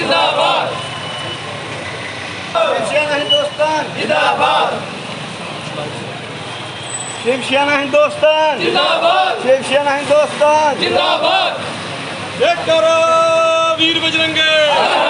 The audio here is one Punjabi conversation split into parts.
ਜਿੰਦਾਬਾਦ। ਸ਼ਮਸ਼ਿਆਨਾ ਹਿੰਦੁਸਤਾਨ। ਜਿੰਦਾਬਾਦ। ਸ਼ਮਸ਼ਿਆਨਾ ਹਿੰਦੁਸਤਾਨ। ਜਿੰਦਾਬਾਦ। ਸ਼ਮਸ਼ਿਆਨਾ ਹਿੰਦੁਸਤਾਨ। ਜਿੰਦਾਬਾਦ। ਜੈ ਕਰੋ ਵੀਰ ਬਜਰੰਗੇ।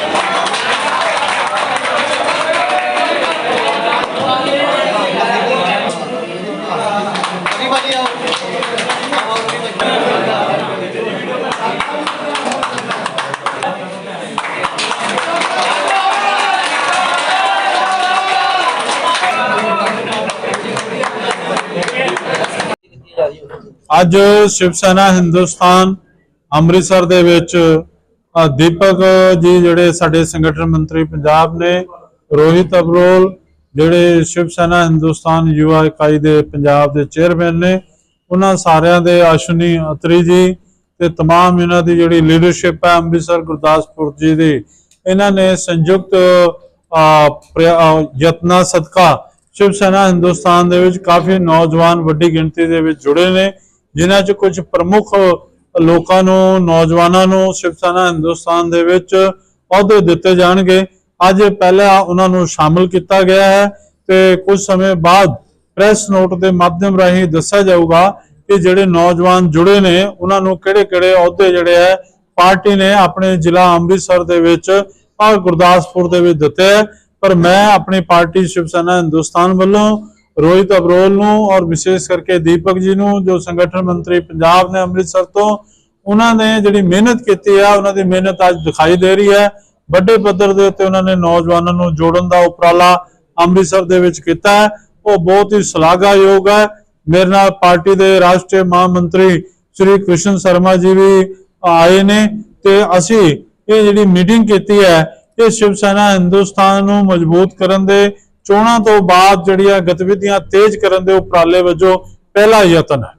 ਅੱਜ ਸ਼ਿਵ ਸੈਨਾ ਹਿੰਦੁਸਤਾਨ ਅੰਮ੍ਰਿਤਸਰ ਦੇ ਵਿੱਚ ਅ, ਦੀਪਕ ਜੀ ਜਿਹੜੇ ਸਾਡੇ ਸੰਗਠਨ ਮੰਤਰੀ ਪੰਜਾਬ ਨੇ ਰੋਹਿਤ ਅਬਰੋਲ ਜਿਹੜੇ ਸ਼ਿਵ ਸੈਨਾ ਹਿੰਦੁਸਤਾਨ ਯੁਵਾ ਇਕਾਈ ਦੇ ਪੰਜਾਬ ਦੇ ਚੇਅਰਮੈਨ ਨੇ ਉਹਨਾਂ ਸਾਰਿਆਂ ਦੇ ਅਸ਼ਵਨੀ ਅਤਰੀ ਜੀ ਤੇ तमाम ਇਹਨਾਂ ਦੀ ਜਿਹੜੀ ਲੀਡਰਸ਼ਿਪ ਹੈ ਅੰਮ੍ਰਿਤਸਰ ਗੁਰਦਾਸਪੁਰ ਜੀ ਦੀ ਇਹਨਾਂ ਨੇ ਸੰਯੁਕਤ ਅ, ਪ੍ਰ- ਅ, ਯਤਨਾਂ ਸਦਕਾ ਸ਼ਿਵ ਸੈਨਾ ਹਿੰਦੁਸਤਾਨ ਦੇ ਵਿੱਚ ਕਾਫੀ ਨੌਜਵਾਨ ਵੱਡੀ ਗਿਣਤੀ ਦੇ ਵਿੱਚ ਜੁੜੇ ਨੇ ਜਿਨ੍ਹਾਂ 'ਚ ਕੁਝ ਪ੍ਰਮੁੱਖ ਲੋਕਾਂ ਨੂੰ, ਨੌਜਵਾਨਾਂ ਨੂੰ ਸ਼ਿਵ ਸੈਨਾ ਹਿੰਦੁਸਤਾਨ ਦੇ ਵਿੱਚ ਅਹੁਦੇ ਦਿੱਤੇ ਜਾਣਗੇ। ਅੱਜ ਪਹਿਲਾਂ ਉਹਨਾਂ ਨੂੰ ਸ਼ਾਮਲ ਕੀਤਾ ਗਿਆ ਹੈ ਤੇ ਕੁਝ ਸਮੇਂ ਬਾਅਦ ਪ੍ਰੈਸ ਨੋਟ ਦੇ ਮਾਧਿਅਮ ਰਾਹੀਂ ਦੱਸਿਆ ਜਾਊਗਾ ਕਿ ਜਿਹੜੇ ਨੌਜਵਾਨ ਜੁੜੇ ਨੇ, ਉਹਨਾਂ ਨੂੰ ਕਿਹੜੇ-ਕਿਹੜੇ ਅਹੁਦੇ ਜਿਹੜੇ ਹੈ, ਪਾਰਟੀ ਨੇ ਆਪਣੇ ਜ਼ਿਲ੍ਹਾ ਅੰਮ੍ਰਿਤਸਰ ਦੇ ਵਿੱਚ ਔਰ ਗੁਰਦਾਸਪੁਰ ਦੇ ਵਿੱਚ ਦਿੱਤੇ ਹੈ। ਪਰ ਮੈਂ ਆਪਣੀ ਪਾਰਟੀ ਸ਼ਿਵ ਸੈਨਾ ਹਿੰਦੁਸਤਾਨ ਵੱਲੋਂ ਰੋਹਿਤ ਅਬਰੋਲ ਨੂੰ ਔਰ ਵਿਸ਼ੇਸ਼ ਕਰਕੇ ਦੀਪਕ ਜੀ ਨੂੰ, ਜੋ ਸੰਗਠਨ ਮੰਤਰੀ ਪੰਜਾਬ ਨੇ ਅੰਮ੍ਰਿਤਸਰ ਤੋਂ, ਉਹਨਾਂ ਨੇ ਜਿਹੜੀ ਮਿਹਨਤ ਕੀਤੀ ਹੈ ਉਹਨਾਂ ਦੀ ਮਿਹਨਤ ਅੱਜ ਦਿਖਾਈ ਦੇ ਰਹੀ ਹੈ। ਵੱਡੇ ਪੱਧਰ ਦੇ ਉੱਤੇ ਉਹਨਾਂ ਨੇ ਨੌਜਵਾਨਾਂ ਨੂੰ ਜੋੜਨ ਦਾ ਉਪਰਾਲਾ ਅੰਮ੍ਰਿਤਸਰ ਦੇ ਵਿੱਚ ਕੀਤਾ ਉਹ ਬਹੁਤ ਹੀ ਸ਼ਲਾਘਾਯੋਗ ਹੈ। ਮੇਰੇ ਨਾਲ ਪਾਰਟੀ ਦੇ ਰਾਸ਼ਟਰੀ ਮਹਾਮੰਤਰੀ ਸ਼੍ਰੀ ਕ੍ਰਿਸ਼ਨ ਸ਼ਰਮਾ ਜੀ ਵੀ ਆਏ ਨੇ ਤੇ ਅਸੀਂ ਇਹ ਜਿਹੜੀ ਮੀਟਿੰਗ ਕੀਤੀ ਹੈ, ਇਹ ਸ਼ਿਵ ਸੈਨਾ ਹਿੰਦੁਸਤਾਨ ਨੂੰ ਮਜ਼ਬੂਤ ਕਰਨ ਦੇ ਚੋਣਾਂ ਤੋਂ ਬਾਅਦ ਜਿਹੜੀਆਂ ਗਤੀਵਿਧੀਆਂ ਤੇਜ਼ ਕਰਨ ਦੇ ਉਪਰਾਲੇ ਵਜੋਂ ਪਹਿਲਾ ਯਤਨ ਹੈ।